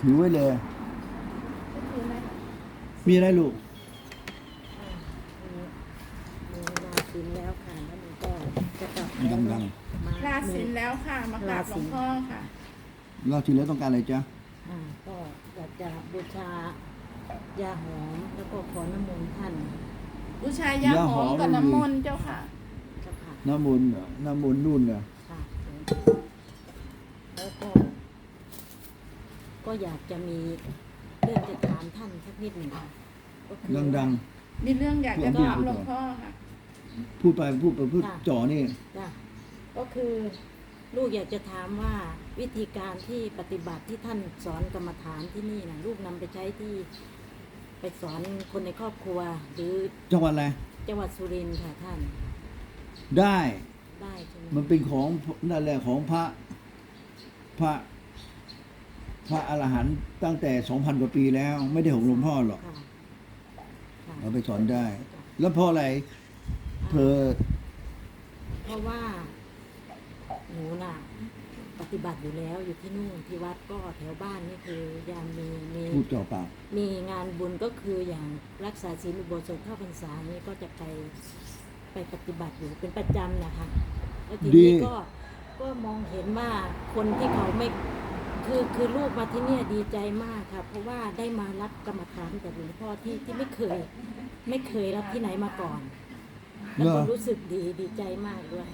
ถือไว้เลยคืออะไรมีอะไรลูกมีลาสินแล้วค่ะแล้วมันก็จะกลับมีดังมาลาสินแล้วค่ะ มากราบหลวงพ่อค่ะเราทีแล้วต้องการอะไรจ๊ะอ่าก็อยากจะบูชายาหอมแล้วก็ขอน้ำมนต์ท่านบูชายาหอมกับน้ำมนต์เจ้าค่ะเจ้าค่ะน้ำมนต์เหรอน้ำมนต์นู่นเหรอ ค่ะแล้วก็ ก็อยากจะมีเรื่องจะถามท่านสักนิดหนึ่งค่ะก็คือดัง มีเรื่องอยากจะถามหลวงพ่อค่ะ ๆ พูดไปพูดไปพูดจ่อนี่ จ้ะก็คือลูกอยากจะถามว่าวิธีการที่ปฏิบัติที่ท่านสอนกรรมฐานที่นี่นะลูกนำไปใช้ที่ ไปสอนคนในครอบครัว หรือจังหวัดอะไร จังหวัดสุรินทร์ค่ะท่านได้ ได้ใช่ไหมมันเป็นของนั่นแหละของพระ พระ พระอรหันต์ตั้งแต่สองพันกว่าปีแล้ว ไม่ได้ของหลวงพ่อหรอกค่ะค่ะเอาไปสอนได้ แล้วเพราะอะไร เธอ เพราะว่าหนูน่ะ ปฏิบัติอยู่แล้วอยู่ที่นู่นที่วัดก็แถวบ้านนี่คือยังมีมีพูดจ่อปากมีงานบุญก็คืออย่างรักษาศีลอุโบสถเข้าพรรษานี่ก็จะไปไปปฏิบัติอยู่เป็นประจำนะคะแล้วทีนี้ก็ก็มองเห็นว่าคนที่เขาไม่ คือคือลูกมาที่เนี่ยดีใจมากค่ะ เพราะว่าได้มารับกรรมฐานจากหลวงพ่อที่ที่ไม่เคย ไม่เคยรับที่ไหนมาก่อนแล้วก็รู้สึกดีดีใจมากด้วย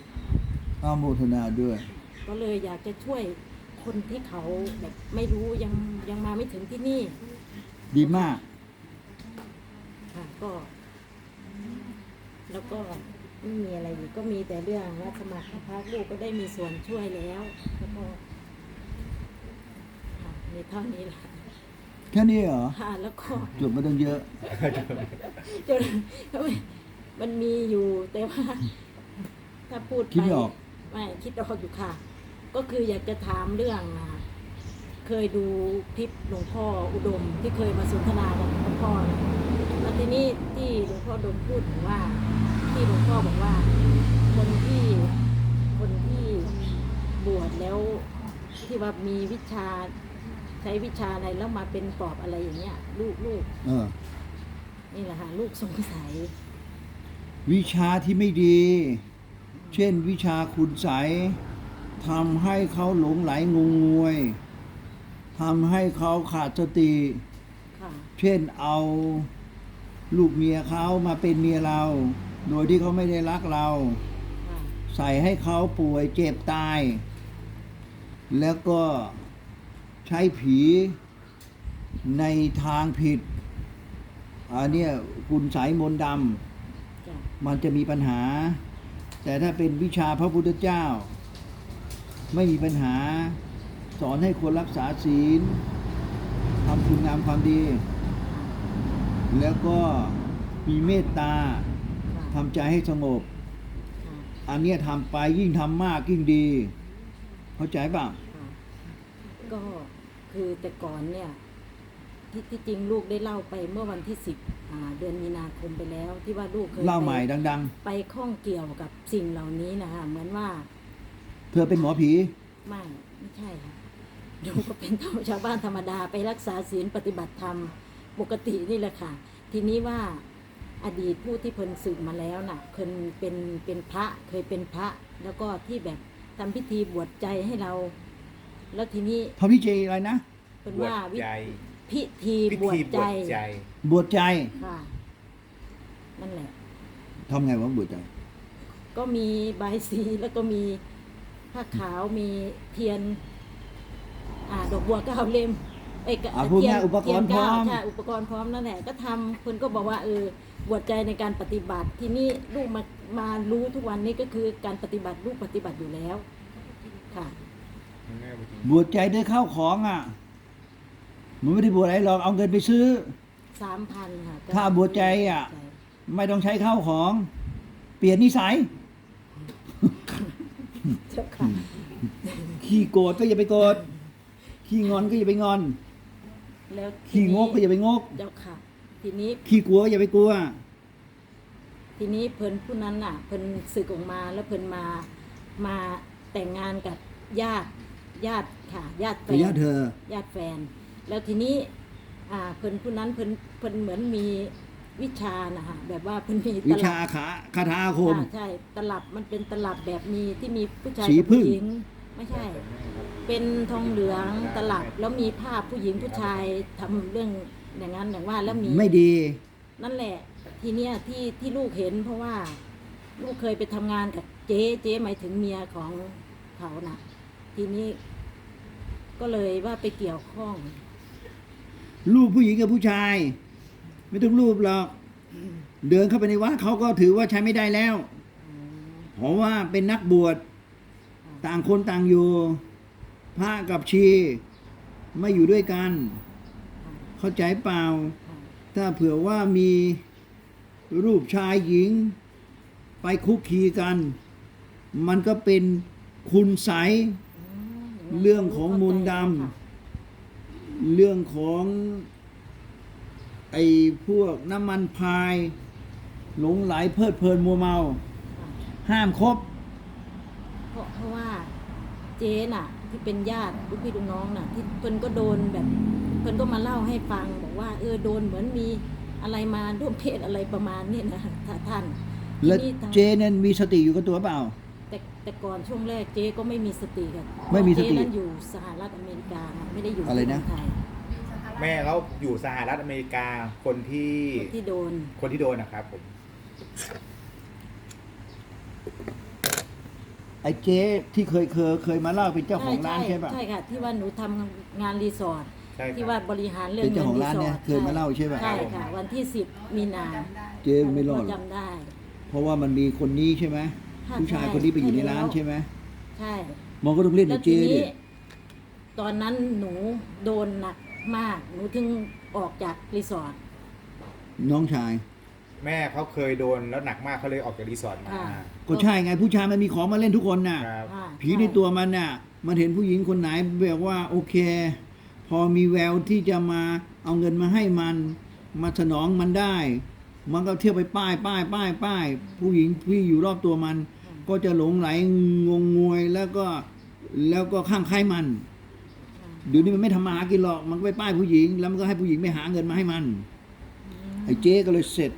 อาโมทนาด้วย ก็เลยอยากจะช่วยคนที่เขาแบบไม่รู้ยังยังมาไม่ถึงที่นี่ ดีมากค่ะก็ แล้วก็ไม่มีอะไรอีกก็มีแต่เรื่องว่าสมัครพรรคลูกก็ได้มีส่วนช่วยแล้วแล้วก็ค่ะ มีเท่านี้แหละแค่นี้เหรอค่ะแล้วก็จดมาตั้งเยอะ จนมันมีอยู่แต่ว่า ถ้าพูดไปคิดไม่ออก ไม่คิดออกอยู่ค่ะ ก็คืออยากจะถามเรื่องอะเคยดูคลิปหลวงพ่ออุดมที่เคยมาสนทนากับหลวงพ่อนะแล้วทีนี้ที่หลวงพ่ออุดมพูดถึงว่า ที่หลวงพ่อบอกว่า คนที่คนที่บวชแล้วที่ว่ามีวิชา ใช้วิชาอะไรแล้วมาเป็นปอบอะไรอย่างเงี้ย ลูกลูกเออ นี่แหละค่ะลูกสงสัยวิชาที่ไม่ดี เช่นวิชาคุณใสยทำให้เขาหลงไหลงงงวยทำให้เขาขาดสติ ค่ะ เช่นเอาลูกเมียเขามาเป็นเมียเรา โดยที่เขาไม่ได้รักเรา ค่ะ ใส่ให้เขาป่วยเจ็บตาย แล้วก็ใช้ผีในทางผิดอันเนี้ยคุณสายมนต์ดจ้ะำมันจะมีปัญหา แต่ถ้าเป็นวิชาพระพุทธเจ้า ไม่มีปัญหา สอนให้คนรักษาศีลทำคุณงามความดี แล้วก็มีเมตตาค่ะทำใจให้สงบค่ะอันเนี้ยทำไปยิ่งทำมากยิ่งดี เข้าใจเปล่าค่ะก็ คือแต่ก่อนเนี่ยที่ที่จริงลูกได้เล่าไปเมื่อวันที่สิบเดือนมีนาคมไปแล้ว ที่ว่าลูกเคยเล่าใหม่ไปดังไปข้องเกี่ยวกับสิ่งเหล่านี้นะคะเหมือนว่าๆเธอเป็นหมอผี ไม่ไม่ใช่ค่ะลูกก็เป็นชาวบ้านธรรมดาไปรักษาศีลปฏิบัติธรรมปกตินี่แหละค่ะ ทีนี้ว่าอดีตผู้ที่เพิ่นสึกมาแล้วน่ะเคยเป็นเป็นพระเคยเป็นพระ แล้วก็ที่แบบทำพิธีบวชใจให้เรา แล้วทีนี้พระพิเจอะไรนะเป็นบวชว่าวิใจพิธีพิบวชธีบใจวชใจ บวชใจค่ะนั่นแหละ ทำไงวะบวชใจ ก็มีใบายสีแล้วก็มีผ้าขาวมีเทียน อ่าดอกบัวเก้าเล่มเอ้ยกะอ่าพูดง่ายเทียนอุปกรณ์พร้อมเทียนเก้าใช่อุปกรณ์พร้อมนั่นแหละก็ทำคนก็บอกว่าเออบวชใจในการปฏิบัติ ที่นี่ลูกมามารู้ทุกวันนี้ก็คือการปฏิบัติลูกปฏิบัติอยู่แล้ว ค่ะ บวชใจด้วยข้าวของอะ มันไม่ได้บวชอะไรหรอกเอาเงินไปซื้อ สามพันค่ะก็ถ้าบวชใจอะใจไม่ต้องใช้ข้าวของ เปลี่ยนนิสัยเจ้าค่ะขี้โกรธก็อย่าไปโกรธขี้งอนก็อย่าไปงอน แล้วทีขี้นี้งกก็อย่าไปงก เจ้าค่ะ ทีนี้ขี้กลัวก็อย่าไปกลัว ทีนี้เพิ่นผู้นั้นน่ะ เพิ่นสึกออกมาแล้วเพิ่นมามาแต่งงานกับญาติ ญาติค่ะญาติแฟแต่นญาติเธอ ญาติแฟน แล้วทีนี้อ่าเพิ่นผู้นั้นเพิ่นเพิ่นเหมือนมีวิชานะคะแบบว่าเพิ่นมีตวิลัชาบขาคาถาอาคม อ่าใช่ตลับมันเป็นตลับแบบมีที่มีผู้ชายสีกับพึ่ง ผู้หญิงไม่ใช่ เป็นทองเหลืองตลับแล้วมีภาพผู้หญิงผู้ชายทำเรื่องอย่างนั้นอย่างว่าแล้วมี ไม่ดี นั่นแหละ ทีเนี้ยที่ที่ลูกเห็นเพราะว่า ลูกเคยไปทำงานกับเจ๊เจ๊หมายถึงเมียของเขานะ ทีนี้ ก็เลยว่าไปเกี่ยวข้อง รูปผู้หญิงกับผู้ชาย ไม่ต้องรูปหรอก เดินเข้าไปในวัดเขาก็ถือว่าใช้ไม่ได้แล้ว เพราะว่าเป็นนักบวชต่างคนต่างอยู่พระกับชีไม่อยู่ด้วยกัน เข้าใจเปล่า ถ้าเผื่อว่ามีรูปชายหญิง ไปคุกคีกัน มันก็เป็นคุณใส เรื่องของมนต์ดำเรื่องของไอ้พวกน้ำมันพาย หลงไหลเพลิดเพลินมัวเมา ห้ามครบเพราะเพราะว่าเจ๊น่ะ ที่เป็นญาติลูกพี่ลูกน้องน่ะ ที่เพิ่นก็โดนแบบเพิ่นก็มาเล่าให้ฟังบอกว่า เออโดนเหมือนมีอะไรมาร่วมเพศอะไรประมาณนี้นะถ้าท่าน แล้วทีนี้ทางเจนั้นมีสติอยู่กับตัวเปล่า แต่แต่ก่อนช่วงแรกเจ๊ก็ไม่มีสติกันไม่มีสติ เจ๊นั้นอยู่สหรัฐอเมริกาไม่ได้อยู่อะไรที่นะเมืองไทยแม่เขาอยู่สหรัฐอเมริกาคนที่ที่โดน คนที่โดนนะครับผม ไอ้เจ๊ที่เคยเคยเคยมาเล่าเป็นเจ้าของร้านใช่ป่ะใช่ค่ะ ที่ว่าหนูทำงานรีสอร์ทใช่ครับ ที่ว่าบริหารเรื่องเป็นเจ้าของร้านเนี่ยงิเคยมาเล่าใช่ปะใช่ค่ะ วันที่สิบมีนาเจ๊ไม่รอดหรอกจำได้ เพราะว่ามันมีคนนี้ใช่ไหมค่ะผู้ชายใช่คนนี้ไปอยู่ในใช่แล้วร้านใช่ไหมใช่มันก็ต้องเล่นแล้กัวบทีเจ๊ดินี้ตอนนั้นหนูโดนหนักมาก หนูถึงออกจากรีสอร์ท น้องชาย แม่เขาเคยโดนแล้วหนักมากเขาเลยออกจากรีสอร์ทมาค่ะก็ใช่ไงผู้ชายมันมีของมาเล่นทุกคนน่ะ ครับอ่าผีในตัวมันน่ะ มันเห็นผู้หญิงคนไหนแบบว่าโอเค พอมีแววที่จะมาเอาเงินมาให้มัน มาสนองมันได้ มันก็เที่ยวไปป้ายป้ายป้ายป้ายผู้หญิงที่อยู่รอบตัวมัน ก็จะหลงไหลงงงวยแล้วก็แล้วก็ข้างใครมันเดี๋ยวนี้มันไม่ทำมาหากินหรอกมันก็ไปป้ายผู้หญิง แล้วมันก็ให้ผู้หญิงไปหาเงินมาให้มันไอ้เจ๊ก็เลยเสร็จ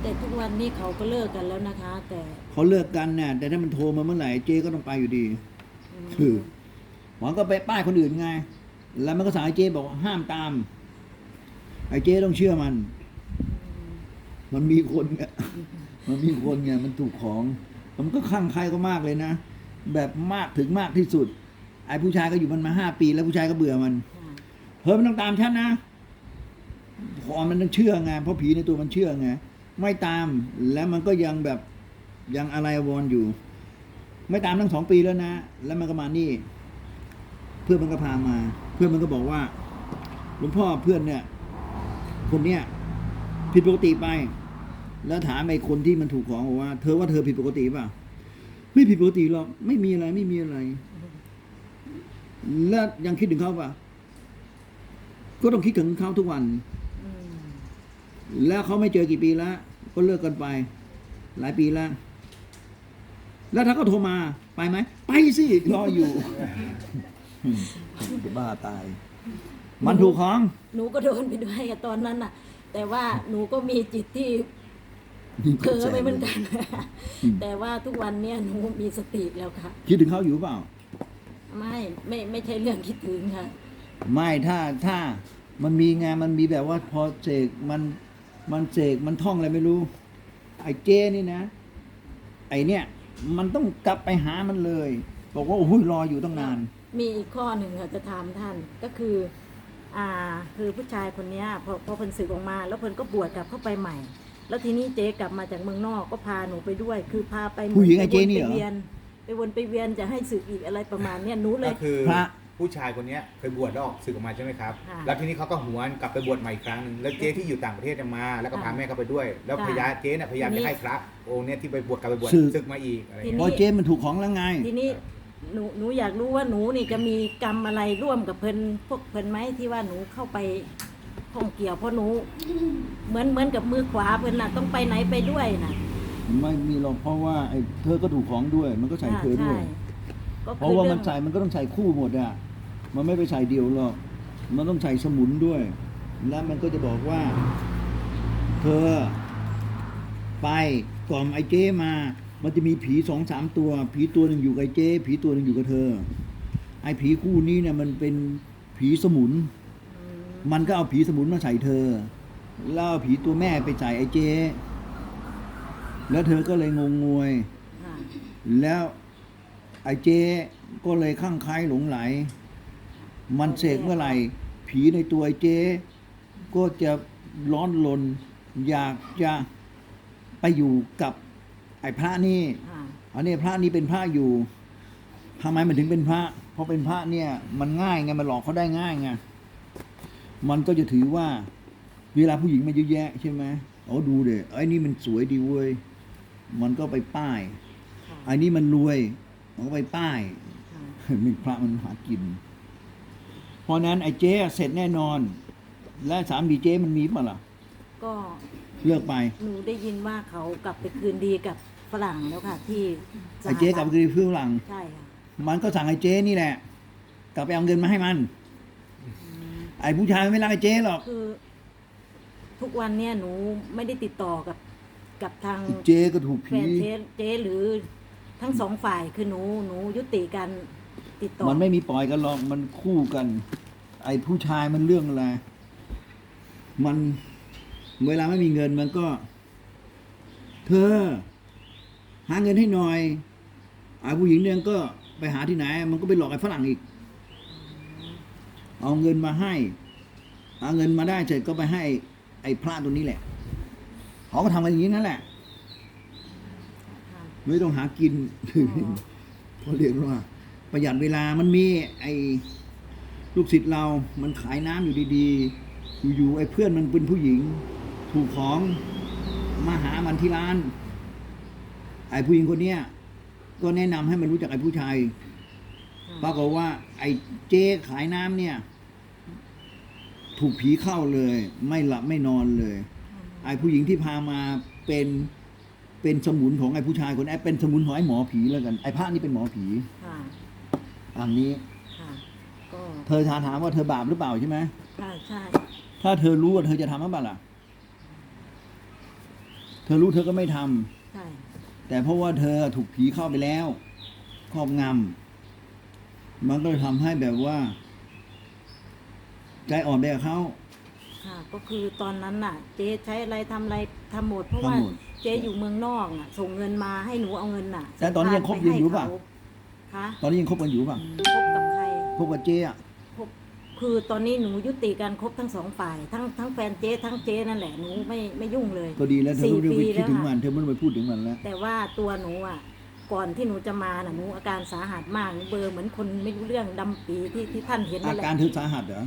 แต่ทุกวันนี้เขาก็เลิกกันแล้วนะคะ แต่เขาเลิกกันน่ะแต่ถ้ามันโทรมาเมื่อไหร่เจ๊ก็ต้องไปอยู่ดีอืมคือหวังก็ไปป้ายคนอื่นไง แล้วมันก็สั่งไอ้เจ๊บอกว่าห้ามตาม ไอ้เจ๊ต้องเชื่อมัน มันมีคนไงมันมีคนไงมันถูกของ มันก็คลั่งใครก็มากเลยนะ แบบมากถึงมากที่สุด ไอ้ผู้ชายก็อยู่มันมาห้าปี แล้วผู้ชายก็เบื่อมัน เฮ้ยมันต้องตามฉันนะพอมันต้องเชื่อไงเพราะผีในตัวมันเชื่อไงไม่ตามแล้วมันก็ยังแบบยังอะไรอวรณ์อยู่ ไม่ตามทั้งสองปีแล้วนะ แล้วมันก็มานี่ เพื่อนมันก็พามา เพื่อนมันก็บอกว่าหลวงพ่อเพื่อนเนี่ย คนเนี้ยผิดปกติไป แล้วถามไอ้คนที่มันถูกของบอกว่า เธอว่าเธอผิดปกติเปล่าไม่ผิดปกติหรอกไม่มีอะไรไม่มีอะไร แล้วยังคิดถึงเขาป่ะก็ต้องคิดถึงเขาทุกวัน แล้วเขาไม่เจอกี่ปีแล้วก็เลิกกันไป หลายปีแล้ว แล้วถ้าเขาโทรมาไปไหม ไปสิ รออยู่ จะบ้าตาย มันถูกของ หนูก็โดนไปด้วยกับตอนนั้นน่ะ แต่ว่าหนูก็มีจิตที่เผลอไปเหมือนกัน อืม แต่ว่าทุกวันเนี้ยหนูมีสติแล้วค่ะ คิดถึงเขาอยู่เปล่า ไม่ไม่ไม่ใช่เรื่องคิดถึงค่ะ ไม่ถ้าถ้ามันมีไงมันมีแบบว่าพอเสกมันมันเสกมันท่องอะไรไม่รู้ ไอ้เจนี่นะ ไอ้เนี่ย มันต้องกลับไปหามันเลย บอกว่าโอ้ยรออยู่ตั้งนาน มีอีกข้อหนึ่งค่ะจะถามท่านก็คือ อ่าคือผู้ชายคนเนี้ยพอพอเพิ่นสึกออกมา แล้วเพิ่นก็บวชกลับเข้าไปใหม่ แล้วทีนี้เจ๊กลับมาจากเมืองนอกก็พาหนูไปด้วย คือพาไปผู้หญิงไอ้ปเจ๊นี่เหรอ ไปวียนไปวนไปเวียนจะให้สึกอีกอะไรประมาณเนี้ยหนูเลก็ย คือพระ ผู้ชายคนเนี้ยเคยบวชแล้วออกศึกออกมาใช่ไหมครับ ค่ะแล้วทีนี้เขาก็หวนกลับไปบวชใหม่อีกครั้งหนึงแล้วเจ๊ที่อยู่ต่างประเทศเนี่ยมา แล้วก็พาค่ะแม่เขาไปด้วย แล้วค่ะพยาเจ๊เนี่ยพยายามทีนี้จะให้พระองค์เนี่ยที่ไปบวชกลับไปบวชศึก ศึกมาอีกอะไรทีเงี้ย เพราะเจมันถูกของแล้วไง ทีนี้ หนูหนูอยากรู้ว่าหนูนี่จะมีกรรมอะไรร่วมกับเพิ่นพวกเพิ่นไหมที่ว่าหนูเข้าไปข้องเกี่ยวเพราะหนู เหมือนเหมือนกับมือขวาเพิ่นน่ะต้องไปไหนไปด้วยน่ะไม่มีหรอกเพราะว่าไอ้เธอก็ถูกของด้วย มันก็ใส่เธอด้วยใช่ก็เพคือราะว่าเรื่มัอนงใส่มันก็ต้องใส่คู่หมดอะ มันไม่ไปใส่เดียวหรอก มันต้องใส่สมุนด้วย แล้วมันก็จะบอกว่า เธอ ไปกล่อมไอ้เจ้มา มันจะมีผีสองสามตัว ผีตัวหนึ่งอยู่กับเจ้ผีตัวหนึ่งอยู่กับเธอ ไอ้ผีคู่นี้เนี่ยมันเป็นผีสมุน มันก็เอาผีสมุนมาใส่เธอ แล้วเอาผีตัวแม่ไปใส่ไอ้เจ้แล้วเธอก็เลยงงงวย แล้วไอ้เจ๊ก็เลยข้างคล้ายหลงไหล มันเสกเมื่อไหร่ ผีในตัวไอ้เจ๊ก็จะร้อนลนอยากจะไปอยู่กับ ไอ้พระนี่ค่ะอันนี้พระนี่เป็นพระอยู่ทำไมมันถึงเป็นพระ เพราะเป็นพระเนี่ย มันง่ายไงมันหลอกเขาได้ง่ายไงมันก็จะถือว่า เวลาผู้หญิงมาเยอะแยะใช่ไหมอ๋อดูเด็ไอ้นี่มันสวยดีเว้ยมันก็ไปป้ายค่ะไอ้นี่มันรวยมันก็ไปป้ายค่ะมีพระมันหากิน เพราะนั้นไอ้เจ๊เสร็จแน่นอน และสามดีเจ๊มันมีเปล่าล่ะก็เลิกไป หนูได้ยินว่าเขากลับไปคืนดีกับ ฝรั่งแล้วค่ะ ที่สหไอ้เจ๊กลับไปคืนเพื่อนหลังใช่ค่ะมันก็สั่งไอ้เจ๊นี่แหละ กลับไปเอาเงินมาให้มัน ไอ้ผู้ชายไม่รักไอ้เจ๊หรอก คือ ทุกวันเนี่ยหนูไม่ได้ติดต่อกับกับทาง เจ๊ก็ถูกแฟผี นเจ๊เจ๊หรือทั้งสองฝ่ายคือหนูหนูยุติการติดต่อมันไม่มีปล่อยกันหรอก มันคู่กัน ไอ้ผู้ชายมันเรื่องอะไร มันเวลาไม่มีเงินมันก็ เธอ หาเงินให้หน่อยไอ้ผู้หญิงเนี่ยก็ไปหาที่ไหน มันก็ไปหลอกไอ้ฝรั่งอีก เอาเงินมาให้เอาเงินมาได้เสร็จก็ไปให้ไอ้พระตัวนี้แหละเขาก็ทำกันอย่างนี้นั่นแหละ ไม่ต้องหากินเขาเรียกว่า ประหยัดเวลามันมีไอ้ลูกศิษย์เรา มันขายน้ำอยู่ดีๆ อยู่ๆไอ้เพื่อนมันเป็นผู้หญิง ถูกของมาหามันที่ร้าน ไอ้ผู้หญิงคนเนี้ยก็แนะนำให้มันรู้จักไอ้ผู้ชายปรากฏว่า ไอ้เจ๊ขายน้ำเนี่ย ถูกผีเข้าเลย ไม่หลับไม่นอนเลย ไอ้ผู้หญิงที่พามาเป็นเป็นสมุนของไอ้ผู้ชายคนนี้นเป็นสมุนของไอ้หมอผีแล้วกันไอ้พระนี่เป็นหมอผีค่ะอันนี้ค่ะก็เธอถามถามว่าเธอบาปหรือเปล่าใช่ไหมค่ะใช่ถ้าเธอรู้ว่าเธอจะทำหรือเปล่าล่ะ เธอรู้เธอก็ไม่ทำใช่ แต่เพราะว่าเธอถูกผีเข้าไปแล้วครอบงำมันก็เลยทำให้แบบว่า ใจอ่อนไปกับเขา ค่ะ ก็คือตอนนั้นน่ะ เจ๊ใช้อะไรทำอะไรทำหมด เพราะว่าทำหมดเจ๊อยู่เมืองนอกน่ะ ส่งเงินมาให้หนูเอาเงินน่ะแต่ตอนนี้ยังคบอยู่อยู่ป่ะไปให้เขาคะตอนนี้ยังคบกันอยู่ป่ะ คบกับใคร พวกกับเจ๊อะ คบคือตอนนี้หนูยุติการคบทั้งสองฝ่าย ทั้งทั้งแฟนเจ๊ทั้งเจ๊นั่นแหละหนูไม่ไม่ยุ่งเลยก็ดีแล้วเธอสี่ไม่ได้ไปปีคิดถึงแล้วมันค่ะเธอไม่ได้ไปพูดถึงมันแล้วแต่ว่าตัวหนูอะก่อนที่หนูจะมาน่ะหนูอาการสาหัสมากหนูเบลอร์เหมือนคนไม่รู้เรื่องดำปีที่ที่ท่านเห็นอานั่นแหละการเธอสาหัสเหรอ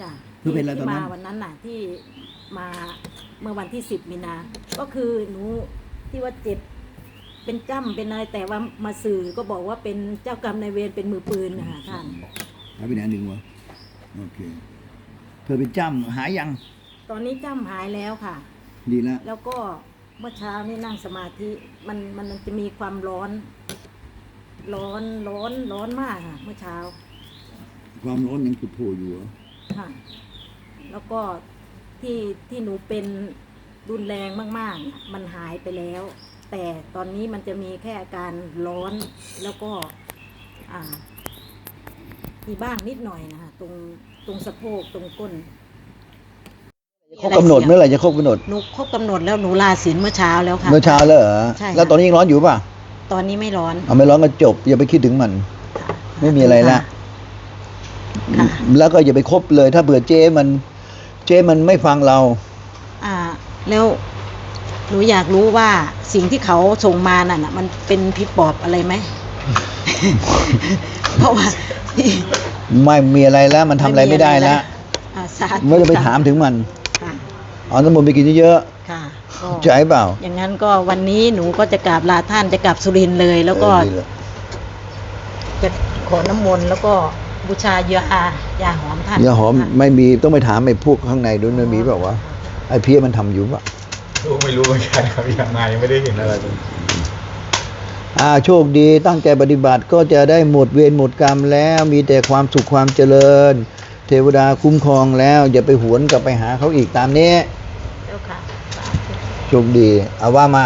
จ้ะเธอเป็นอะไรตอนนั้นที่มาวันนั้นน่ะที่มาเมื่อวันที่สิบมีนา ก็คือหนูที่ว่าเจ็บเป็นจ้ำเป็นอะไรแต่ว่ามาสื่อก็บอกว่าเป็นเจ้ากรรมนายเวรเป็นมือปืนนะคะท่าน หายไปไหนหนึ่งวะ โอเค เธอเป็นจ้ำหายยัง ตอนนี้จ้ำหายแล้วค่ะ ดีแล้ว แล้วก็เมื่อเช้านี่นั่งสมาธิมันมันจะมีความร้อน ร้อนร้อนร้อนมากค่ะ เมื่อเช้า ความร้อนยังจุดโผล่อยู่เหรอค่ะ แล้วก็ที่ที่หนูเป็นรุนแรงมากๆน่ะมันหายไปแล้ว แต่ตอนนี้มันจะมีแค่อาการร้อนแล้วก็ อ่า มีบ้างนิดหน่อยนะคะตรงตรงสะโพกตรงก้น ครบกำหนดเมื่อไหร่จะครบกำหนด หนูครบกำหนดแล้วหนูลาศีลเมื่อเช้าแล้วค่ะ เมื่อเช้าแล้วเหรอใช่ค่ะ แล้วตอนนี้ยังร้อนอยู่ป่ะตอนนี้ไม่ร้อนเอาไม่ร้อนก็จบ อย่าไปคิดถึงมัน ไม่มีอะไรละค่ะแล้วก็อย่าไปคบเลย ถ้าเบื่อเจ๊มัน เจ๊มันไม่ฟังเรา อ่า แล้วหนูอยากรู้ว่าสิ่งที่เขาส่งมานั่นน่ะ มันเป็นพิษปอบอะไรไหม เพราะว่า ไม่มีอะไรแล้ว มันทำอะไรไม่ได้แล้วอ่าสาธุไม่ต้องไปถามถึงมันค่ะเอาน้ำมนต์ไปกินเยอะค่ะก็ๆใจเปล่า อย่างนั้นก็วันนี้หนูก็จะกราบลาท่านจะกลับสุรินทร์เลย แล้วก็เออดีเลยจะขอน้ำมนต์แล้วก็บูชายายาหอมท่านยาหอมค่ะไม่มีต้องไปถามไอ้พวกข้างในด้วยนะมีเปล่าวะไอ้เพี้ยมันทำอยู่ปะรู้ไม่รู้เหมือนกันครับยังมายังไม่ได้เห็นอะไรเลย อ่าโชคดีตั้งใจปฏิบัติก็จะได้หมดเวรหมดกรรมแล้วมีแต่ความสุขความเจริญ เทวดาคุ้มครองแล้ว อย่าไปหวนกลับไปหาเขาอีกตามนี้ เจ้าค่ะ โชคดีเอาว่ามา